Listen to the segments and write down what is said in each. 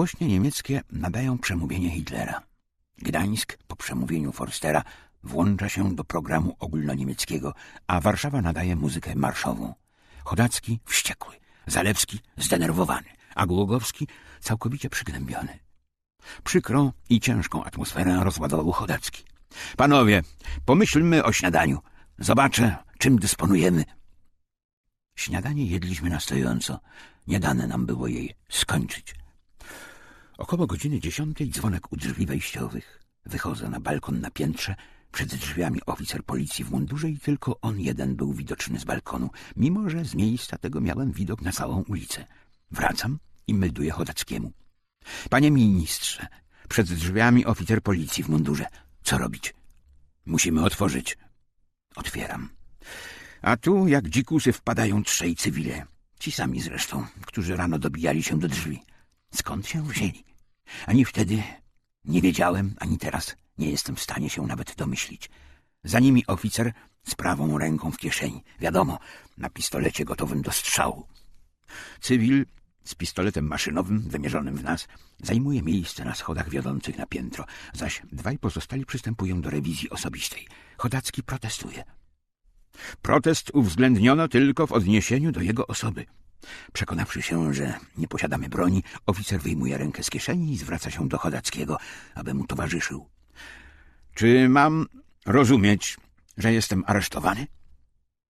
Rozgłośnie niemieckie nadają przemówienie Hitlera. Gdańsk po przemówieniu Forstera włącza się do programu ogólnoniemieckiego, a Warszawa nadaje muzykę marszową. Chodacki wściekły, Zalewski zdenerwowany, a Głogowski całkowicie przygnębiony. Przykrą i ciężką atmosferę rozładował Chodacki. Panowie, pomyślmy o śniadaniu. Zobaczę, czym dysponujemy. Śniadanie jedliśmy na stojąco. Nie dane nam było jej skończyć. Około godziny dziesiątej dzwonek u drzwi wejściowych. Wychodzę na balkon na piętrze. Przed drzwiami oficer policji w mundurze i tylko on jeden był widoczny z balkonu, mimo że z miejsca tego miałem widok na całą ulicę. Wracam i melduję Chodackiemu. Panie ministrze, przed drzwiami oficer policji w mundurze. Co robić? Musimy otworzyć. Otwieram. A tu jak dzikusy wpadają trzej cywile. Ci sami zresztą, którzy rano dobijali się do drzwi. Skąd się wzięli? Ani wtedy nie wiedziałem, ani teraz nie jestem w stanie się nawet domyślić. Za nimi oficer z prawą ręką w kieszeni. Wiadomo, na pistolecie gotowym do strzału. Cywil z pistoletem maszynowym wymierzonym w nas zajmuje miejsce na schodach wiodących na piętro, zaś dwaj pozostali przystępują do rewizji osobistej. Chodacki protestuje. Protest uwzględniono tylko w odniesieniu do jego osoby. Przekonawszy się, że nie posiadamy broni, oficer wyjmuje rękę z kieszeni i zwraca się do Chodackiego, aby mu towarzyszył. Czy mam rozumieć, że jestem aresztowany?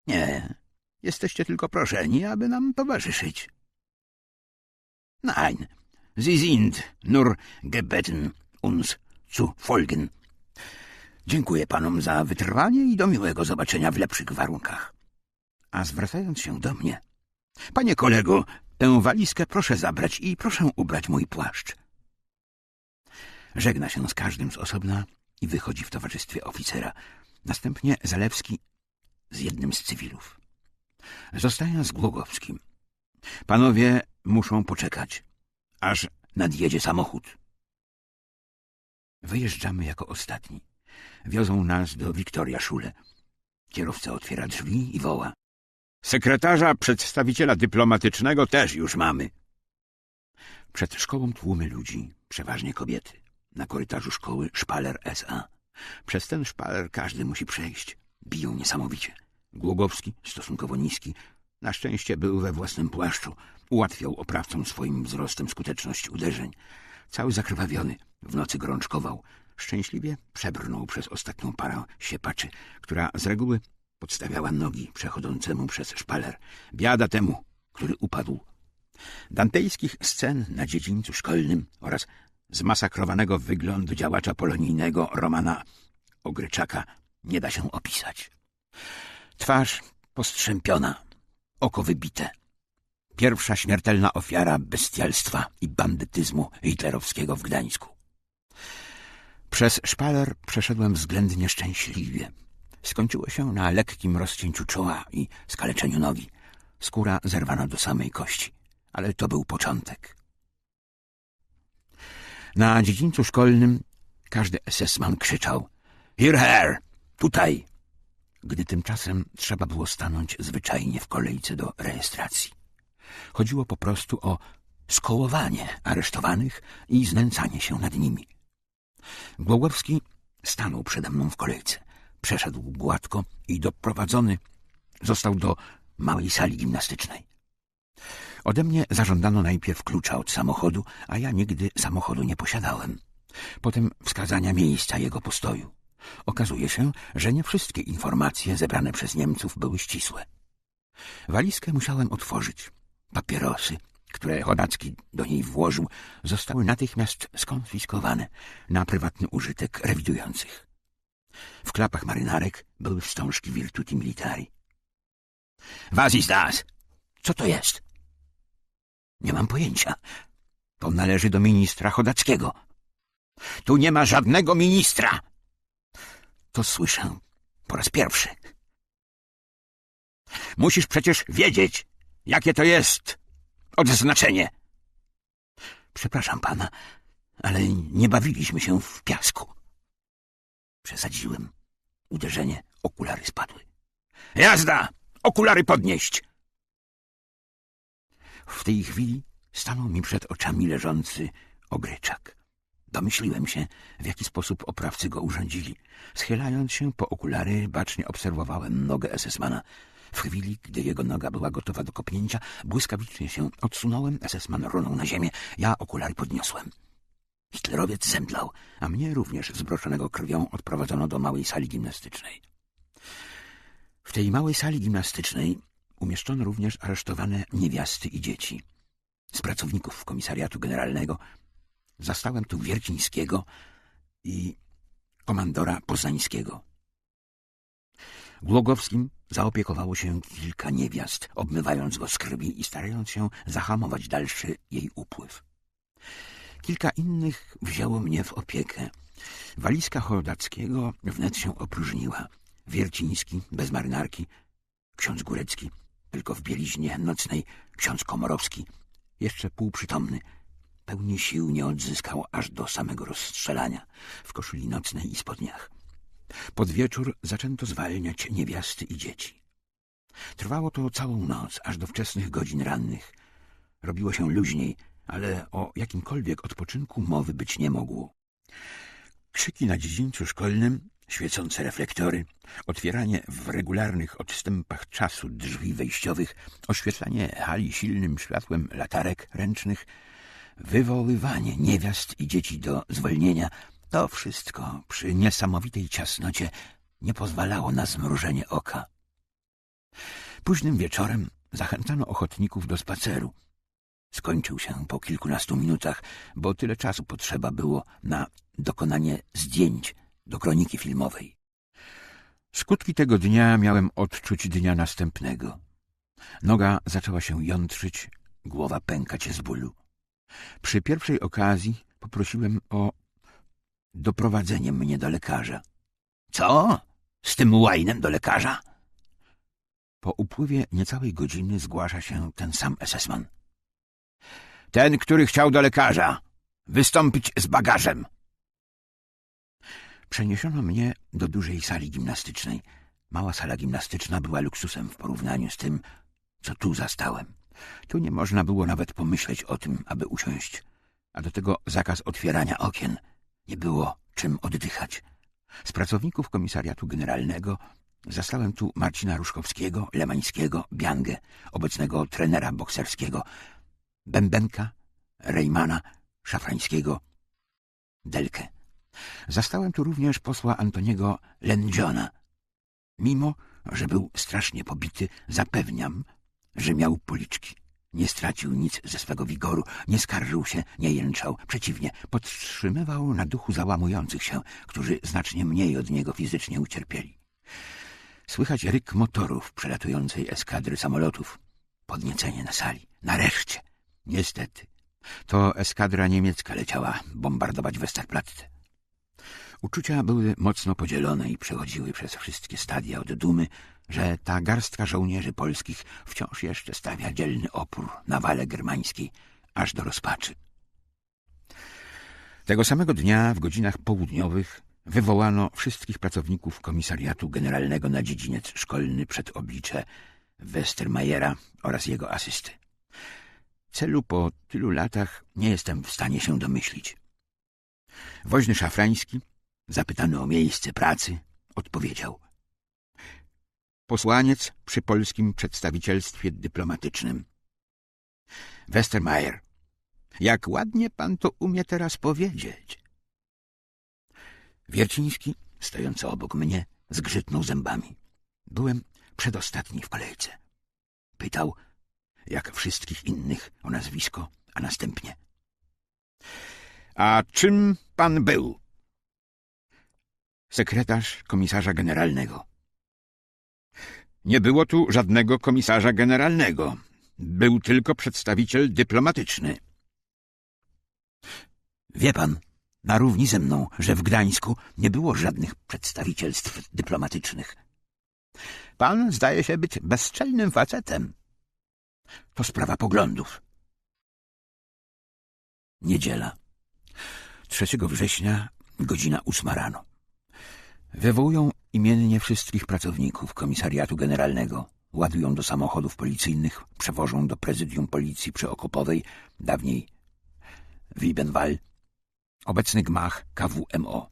Nie, jesteście tylko proszeni, aby nam towarzyszyć. Nein, Sie sind nur gebeten, uns zu folgen. Dziękuję panom za wytrwanie i do miłego zobaczenia w lepszych warunkach. A zwracając się do mnie, panie kolego, tę walizkę proszę zabrać i proszę ubrać mój płaszcz. Żegna się z każdym z osobna i wychodzi w towarzystwie oficera. Następnie Zalewski z jednym z cywilów. Zostaję z Głogowskim. Panowie muszą poczekać, aż nadjedzie samochód. Wyjeżdżamy jako ostatni. Wiozą nas do Wiktoria Szule. Kierowca otwiera drzwi i woła. Sekretarza przedstawiciela dyplomatycznego też już mamy. Przed szkołą tłumy ludzi, przeważnie kobiety. Na korytarzu szkoły szpaler SA. Przez ten szpaler każdy musi przejść. Biją niesamowicie. Głogowski, stosunkowo niski, na szczęście był we własnym płaszczu. Ułatwiał oprawcom swoim wzrostem skuteczność uderzeń. Cały zakrwawiony, w nocy gorączkował. Szczęśliwie przebrnął przez ostatnią parę siepaczy, która z reguły podstawiała nogi przechodzącemu przez szpaler. Biada temu, który upadł. Dantejskich scen na dziedzińcu szkolnym oraz zmasakrowanego wyglądu działacza polonijnego Romana Ogryczaka nie da się opisać. Twarz postrzępiona, oko wybite. Pierwsza śmiertelna ofiara bestialstwa i bandytyzmu hitlerowskiego w Gdańsku. Przez szpaler przeszedłem względnie szczęśliwie. Skończyło się na lekkim rozcięciu czoła i skaleczeniu nogi. Skóra zerwana do samej kości, ale to był początek. Na dziedzińcu szkolnym każdy SS-man krzyczał Hierher! Tutaj! Gdy tymczasem trzeba było stanąć zwyczajnie w kolejce do rejestracji. Chodziło po prostu o skołowanie aresztowanych i znęcanie się nad nimi. Głogowski stanął przede mną w kolejce. Przeszedł gładko i doprowadzony został do małej sali gimnastycznej. Ode mnie zażądano najpierw klucza od samochodu, a ja nigdy samochodu nie posiadałem. Potem wskazania miejsca jego postoju. Okazuje się, że nie wszystkie informacje zebrane przez Niemców były ścisłe. Walizkę musiałem otworzyć. Papierosy, które Chodacki do niej włożył, zostały natychmiast skonfiskowane na prywatny użytek rewidujących. W klapach marynarek były wstążki Virtuti Militari. Was ist das? Co to jest? Nie mam pojęcia. To należy do ministra Chodackiego. Tu nie ma żadnego ministra. To słyszę po raz pierwszy. Musisz przecież wiedzieć, jakie to jest odznaczenie. Przepraszam pana, ale nie bawiliśmy się w piasku. Przesadziłem. Uderzenie, okulary spadły. Jazda! Okulary podnieść! W tej chwili stanął mi przed oczami leżący ogryczak. Domyśliłem się, w jaki sposób oprawcy go urządzili. Schylając się po okulary, bacznie obserwowałem nogę SS-mana. W chwili, gdy jego noga była gotowa do kopnięcia, błyskawicznie się odsunąłem, SS-man runął na ziemię, ja okulary podniosłem. Hitlerowiec zemdlał, a mnie również zbroczonego krwią odprowadzono do małej sali gimnastycznej. W tej małej sali gimnastycznej umieszczono również aresztowane niewiasty i dzieci. Z pracowników komisariatu generalnego zastałem tu Wiercińskiego i komandora Poznańskiego. Głogowskim zaopiekowało się kilka niewiast, obmywając go z krwi i starając się zahamować dalszy jej upływ. Kilka innych wzięło mnie w opiekę. Walizka Choldackiego wnet się opróżniła. Wierciński, bez marynarki, ksiądz Górecki, tylko w bieliźnie nocnej, ksiądz Komorowski, jeszcze półprzytomny, pełni sił nie odzyskał aż do samego rozstrzelania w koszuli nocnej i spodniach. Pod wieczór zaczęto zwalniać niewiasty i dzieci. Trwało to całą noc, aż do wczesnych godzin rannych. Robiło się luźniej, ale o jakimkolwiek odpoczynku mowy być nie mogło. Krzyki na dziedzińcu szkolnym, świecące reflektory, otwieranie w regularnych odstępach czasu drzwi wejściowych, oświetlanie hali silnym światłem latarek ręcznych, wywoływanie niewiast i dzieci do zwolnienia, to wszystko przy niesamowitej ciasnocie nie pozwalało na zmrużenie oka. Późnym wieczorem zachęcano ochotników do spaceru. Skończył się po kilkunastu minutach, bo tyle czasu potrzeba było na dokonanie zdjęć do kroniki filmowej. Skutki tego dnia miałem odczuć dnia następnego. Noga zaczęła się jątrzyć, głowa pękać z bólu. Przy pierwszej okazji poprosiłem o doprowadzenie mnie do lekarza. Co? Z tym łajnem do lekarza? Po upływie niecałej godziny zgłasza się ten sam esesman. Ten, który chciał do lekarza. Wystąpić z bagażem. Przeniesiono mnie do dużej sali gimnastycznej. Mała sala gimnastyczna była luksusem w porównaniu z tym, co tu zastałem. Tu nie można było nawet pomyśleć o tym, aby usiąść, a do tego zakaz otwierania okien. Nie było czym oddychać. Z pracowników komisariatu generalnego zastałem tu Marcina Ruszkowskiego, Lemańskiego, Biangę, obecnego trenera bokserskiego, Bębenka, Rejmana, Szafrańskiego, Delkę. Zastałem tu również posła Antoniego Lendziona. Mimo, że był strasznie pobity, zapewniam, że miał policzki. Nie stracił nic ze swego wigoru, nie skarżył się, nie jęczał. Przeciwnie, podtrzymywał na duchu załamujących się, którzy znacznie mniej od niego fizycznie ucierpieli. Słychać ryk motorów przelatującej eskadry samolotów. Podniecenie na sali. Nareszcie. Niestety. To eskadra niemiecka leciała bombardować Westerplatte. Uczucia były mocno podzielone i przechodziły przez wszystkie stadia od dumy, że ta garstka żołnierzy polskich wciąż jeszcze stawia dzielny opór na wale germańskiej, aż do rozpaczy. Tego samego dnia w godzinach południowych wywołano wszystkich pracowników komisariatu generalnego na dziedziniec szkolny przed oblicze Westermajera oraz jego asysty. Celu po tylu latach nie jestem w stanie się domyślić. Woźny Szafrański, zapytany o miejsce pracy, odpowiedział. Posłaniec przy polskim przedstawicielstwie dyplomatycznym. Westermeier, jak ładnie pan to umie teraz powiedzieć. Wierciński, stojący obok mnie, zgrzytnął zębami. Byłem przedostatni w kolejce. Pytał, jak wszystkich innych, o nazwisko, a następnie. A czym pan był? Sekretarz komisarza generalnego. Nie było tu żadnego komisarza generalnego. Był tylko przedstawiciel dyplomatyczny. Wie pan, na równi ze mną, że w Gdańsku nie było żadnych przedstawicielstw dyplomatycznych. Pan zdaje się być bezczelnym facetem. To sprawa poglądów. Niedziela. 3 września, godzina ósma rano. Wywołują imiennie wszystkich pracowników komisariatu generalnego. ładują do samochodów policyjnych, przewożą do prezydium policji przyokopowej, dawniej Wiebenwall, obecny gmach KWMO.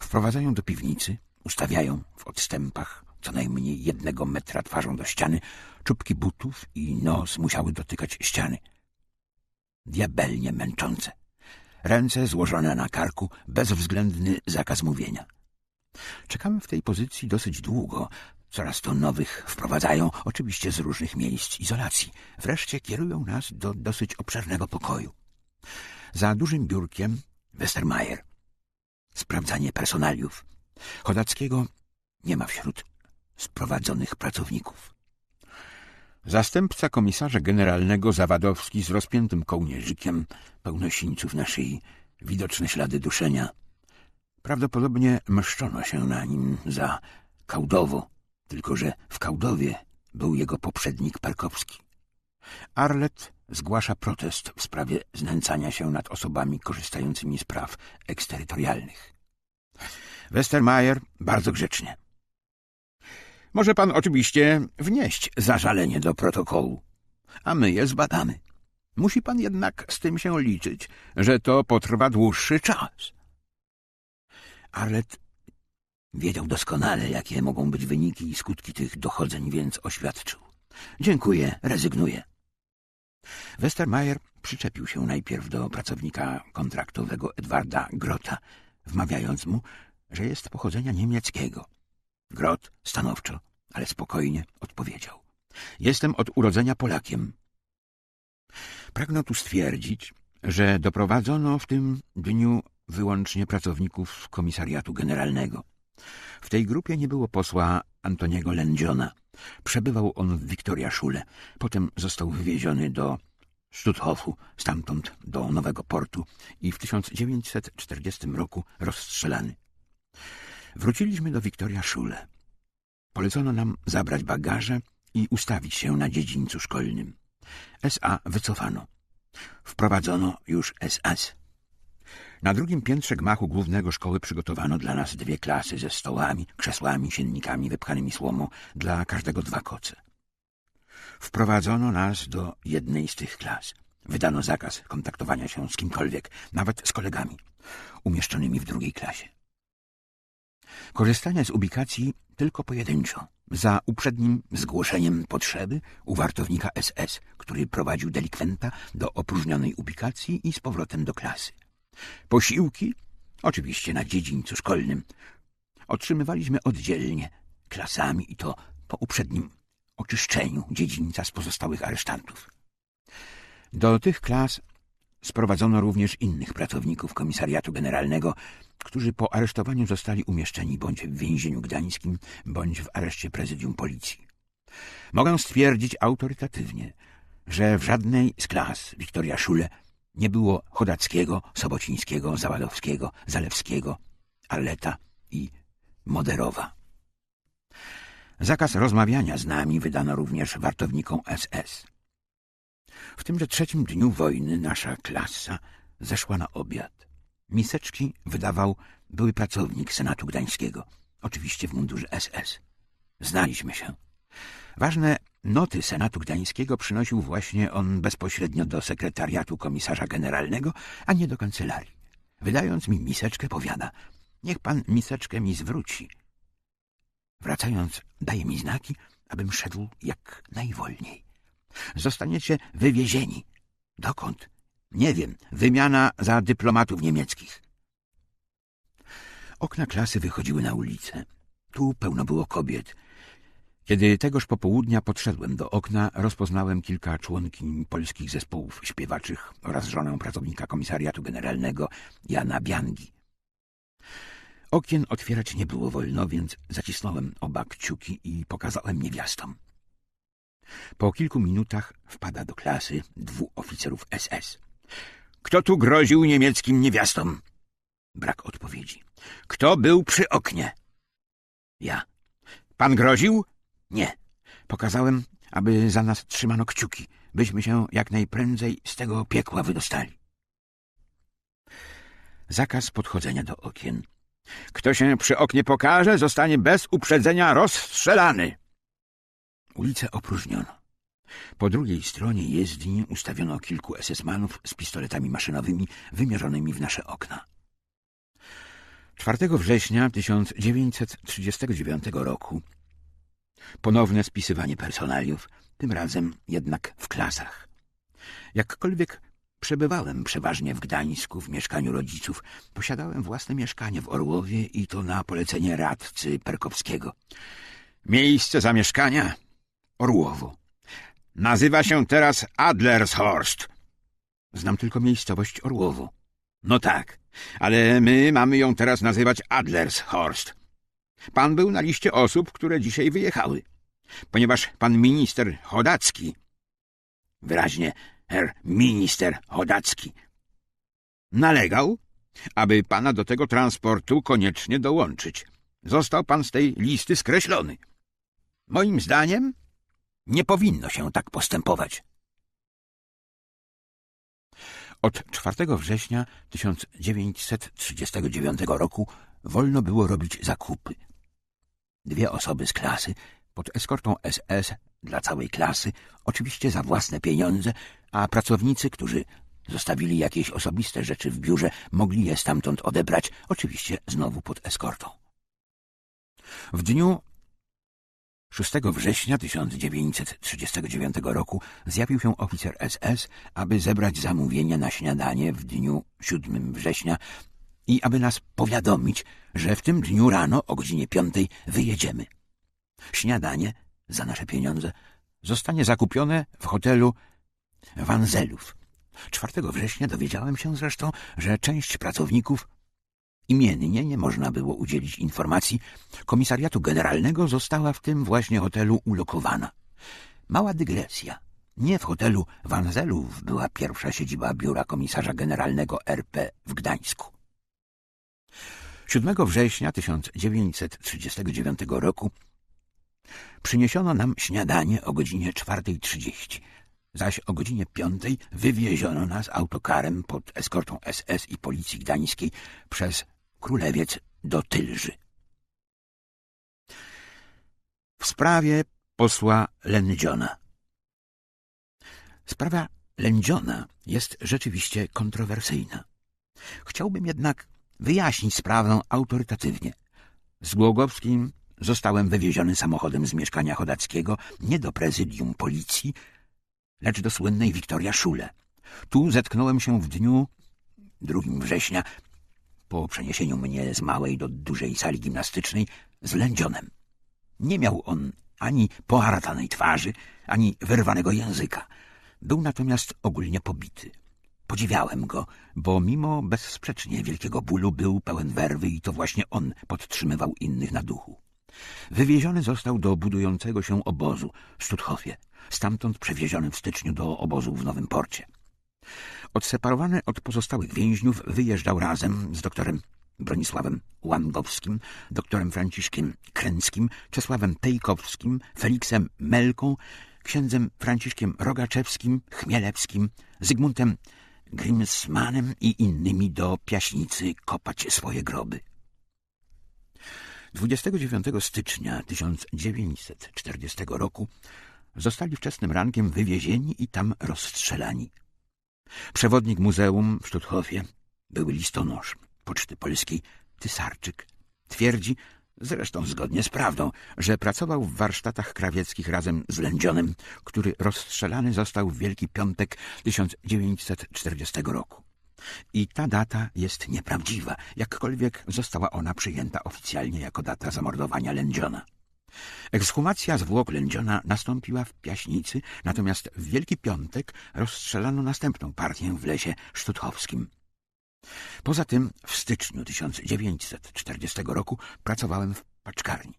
Wprowadzają do piwnicy, ustawiają w odstępach co najmniej jednego metra twarzą do ściany, czubki butów i nos musiały dotykać ściany. Diabelnie męczące. Ręce złożone na karku, bezwzględny zakaz mówienia. Czekamy w tej pozycji dosyć długo. Coraz to nowych wprowadzają, oczywiście z różnych miejsc izolacji. Wreszcie kierują nas do dosyć obszernego pokoju. Za dużym biurkiem Westermajer. Sprawdzanie personaliów. Chodackiego nie ma wśród sprowadzonych pracowników. Zastępca komisarza generalnego Zawadowski z rozpiętym kołnierzykiem, pełno sińców na szyi, widoczne ślady duszenia. Prawdopodobnie mszczono się na nim za Kałdowo, tylko że w Kałdowie był jego poprzednik Perkowski. Arlet zgłasza protest w sprawie znęcania się nad osobami korzystającymi z praw eksterytorialnych. Westermajer bardzo grzecznie. Może pan oczywiście wnieść zażalenie do protokołu, a my je zbadamy. Musi pan jednak z tym się liczyć, że to potrwa dłuższy czas. Arlet wiedział doskonale, jakie mogą być wyniki i skutki tych dochodzeń, więc oświadczył. Dziękuję, rezygnuję. Westermajer przyczepił się najpierw do pracownika kontraktowego Edwarda Grota, wmawiając mu, że jest pochodzenia niemieckiego. Grot stanowczo, ale spokojnie odpowiedział. Jestem od urodzenia Polakiem. Pragnę tu stwierdzić, że doprowadzono w tym dniu wyłącznie pracowników komisariatu generalnego. W tej grupie nie było posła Antoniego Lędziona. Przebywał on w Wiktoria Szule. Potem został wywieziony do Stutthofu, stamtąd do Nowego Portu i w 1940 roku rozstrzelany. Wróciliśmy do Wiktoria Szule. Polecono nam zabrać bagaże i ustawić się na dziedzińcu szkolnym. SA wycofano. Wprowadzono już SS. Na drugim piętrze gmachu głównego szkoły przygotowano dla nas dwie klasy ze stołami, krzesłami, siennikami wypchanymi słomą, dla każdego dwa koce. Wprowadzono nas do jednej z tych klas. Wydano zakaz kontaktowania się z kimkolwiek, nawet z kolegami, umieszczonymi w drugiej klasie. Korzystanie z ubikacji tylko pojedynczo, za uprzednim zgłoszeniem potrzeby u wartownika SS, który prowadził delikwenta do opróżnionej ubikacji i z powrotem do klasy. Posiłki, oczywiście na dziedzińcu szkolnym, otrzymywaliśmy oddzielnie, klasami i to po uprzednim oczyszczeniu dziedzińca z pozostałych aresztantów. Do tych klas sprowadzono również innych pracowników komisariatu generalnego, którzy po aresztowaniu zostali umieszczeni bądź w więzieniu gdańskim, bądź w areszcie prezydium policji. Mogę stwierdzić autorytatywnie, że w żadnej z klas Wiktoria Szule nie było Chodackiego, Sobocińskiego, Zawadowskiego, Zalewskiego, Arleta i Moderowa. Zakaz rozmawiania z nami wydano również wartownikom SS. W tymże trzecim dniu wojny nasza klasa zeszła na obiad. Miseczki wydawał były pracownik Senatu Gdańskiego, oczywiście w mundurze SS. Znaliśmy się. Ważne noty Senatu Gdańskiego przynosił właśnie on bezpośrednio do sekretariatu komisarza generalnego, a nie do kancelarii. Wydając mi miseczkę, powiada, niech pan miseczkę mi zwróci. Wracając, daje mi znaki, abym szedł jak najwolniej. Zostaniecie wywiezieni. Dokąd? Nie wiem. Wymiana za dyplomatów niemieckich. Okna klasy wychodziły na ulicę. Tu pełno było kobiet. Kiedy tegoż popołudnia podszedłem do okna, rozpoznałem kilka członkiń polskich zespołów śpiewaczych oraz żonę pracownika komisariatu generalnego Jana Biangi. Okien otwierać nie było wolno, więc zacisnąłem oba kciuki i pokazałem niewiastom. Po kilku minutach wpada do klasy dwóch oficerów SS. Kto tu groził niemieckim niewiastom? Brak odpowiedzi. Kto był przy oknie? Ja. Pan groził? Nie. Pokazałem, aby za nas trzymano kciuki, byśmy się jak najprędzej z tego piekła wydostali. Zakaz podchodzenia do okien. Kto się przy oknie pokaże, zostanie bez uprzedzenia rozstrzelany. Ulicę opróżniono. Po drugiej stronie jezdni ustawiono kilku SS-manów z pistoletami maszynowymi wymierzonymi w nasze okna. 4 września 1939 roku ponowne spisywanie personaliów, tym razem jednak w klasach. Jakkolwiek przebywałem przeważnie w Gdańsku w mieszkaniu rodziców, posiadałem własne mieszkanie w Orłowie i to na polecenie radcy Perkowskiego. Miejsce zamieszkania Orłowo. Nazywa się teraz Adlershorst. Znam tylko miejscowość Orłowo. No tak, ale my mamy ją teraz nazywać Adlershorst. Pan był na liście osób, które dzisiaj wyjechały, ponieważ pan minister Chodacki, wyraźnie herr minister Chodacki, nalegał, aby pana do tego transportu koniecznie dołączyć. Został pan z tej listy skreślony. Moim zdaniem nie powinno się tak postępować. Od 4 września 1939 roku wolno było robić zakupy. Dwie osoby z klasy pod eskortą SS dla całej klasy, oczywiście za własne pieniądze, a pracownicy, którzy zostawili jakieś osobiste rzeczy w biurze, mogli je stamtąd odebrać, oczywiście znowu pod eskortą. W dniu 6 września 1939 roku zjawił się oficer SS, aby zebrać zamówienie na śniadanie w dniu 7 września i aby nas powiadomić, że w tym dniu rano o godzinie 5 wyjedziemy. Śniadanie za nasze pieniądze zostanie zakupione w hotelu Wanzelów. 4 września dowiedziałem się zresztą, że część pracowników Imiennie nie można było udzielić informacji. Komisariatu Generalnego została w tym właśnie hotelu ulokowana. Mała dygresja. Nie w hotelu Wanzelów była pierwsza siedziba biura komisarza generalnego RP w Gdańsku. 7 września 1939 roku przyniesiono nam śniadanie o godzinie 4.30, zaś o godzinie 5 wywieziono nas autokarem pod eskortą SS i Policji Gdańskiej przez Królewiec do Tylży. W sprawie posła Lędziona Sprawa Lędziona jest rzeczywiście kontrowersyjna. Chciałbym jednak wyjaśnić sprawę autorytatywnie. Z Głogowskim zostałem wywieziony samochodem z mieszkania Chodackiego nie do prezydium policji, lecz do słynnej Wiktoria Szule. Tu zetknąłem się w dniu 2 września po przeniesieniu mnie z małej do dużej sali gimnastycznej z lędzionem. Nie miał on ani poharatanej twarzy, ani wyrwanego języka. Był natomiast ogólnie pobity. Podziwiałem go, bo mimo bezsprzecznie wielkiego bólu był pełen werwy i to właśnie on podtrzymywał innych na duchu. Wywieziony został do budującego się obozu w Stuthofie, stamtąd przewieziony w styczniu do obozu w Nowym Porcie. Odseparowany od pozostałych więźniów wyjeżdżał razem z doktorem Bronisławem Łangowskim, doktorem Franciszkiem Kręckim, Czesławem Tejkowskim, Feliksem Melką, księdzem Franciszkiem Rogaczewskim, Chmielewskim, Zygmuntem Grimsmanem i innymi do Piaśnicy kopać swoje groby. 29 stycznia 1940 roku zostali wczesnym rankiem wywiezieni i tam rozstrzelani. Przewodnik muzeum w Sztuthofie, były listonosz Poczty Polskiej, Tysarczyk, twierdzi, zresztą zgodnie z prawdą, że pracował w warsztatach krawieckich razem z Lędzionem, który rozstrzelany został w Wielki Piątek 1940 roku. I ta data jest nieprawdziwa, jakkolwiek została ona przyjęta oficjalnie jako data zamordowania Lędziona. Ekshumacja zwłok Lędziona nastąpiła w Piaśnicy, natomiast w Wielki Piątek rozstrzelano następną partię w lesie sztuthowskim. Poza tym w styczniu 1940 roku pracowałem w paczkarni.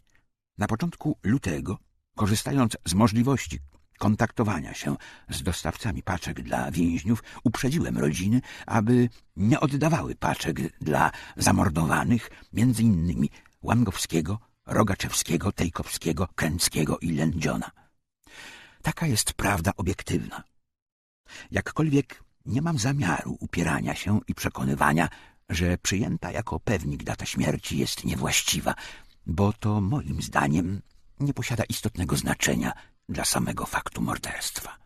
Na początku lutego, korzystając z możliwości kontaktowania się z dostawcami paczek dla więźniów, uprzedziłem rodziny, aby nie oddawały paczek dla zamordowanych, między innymi Łangowskiego, Rogaczewskiego, Tejkowskiego, Kręckiego i Lędziona. Taka jest prawda obiektywna. Jakkolwiek nie mam zamiaru upierania się i przekonywania, że przyjęta jako pewnik data śmierci jest niewłaściwa, bo to moim zdaniem nie posiada istotnego znaczenia dla samego faktu morderstwa.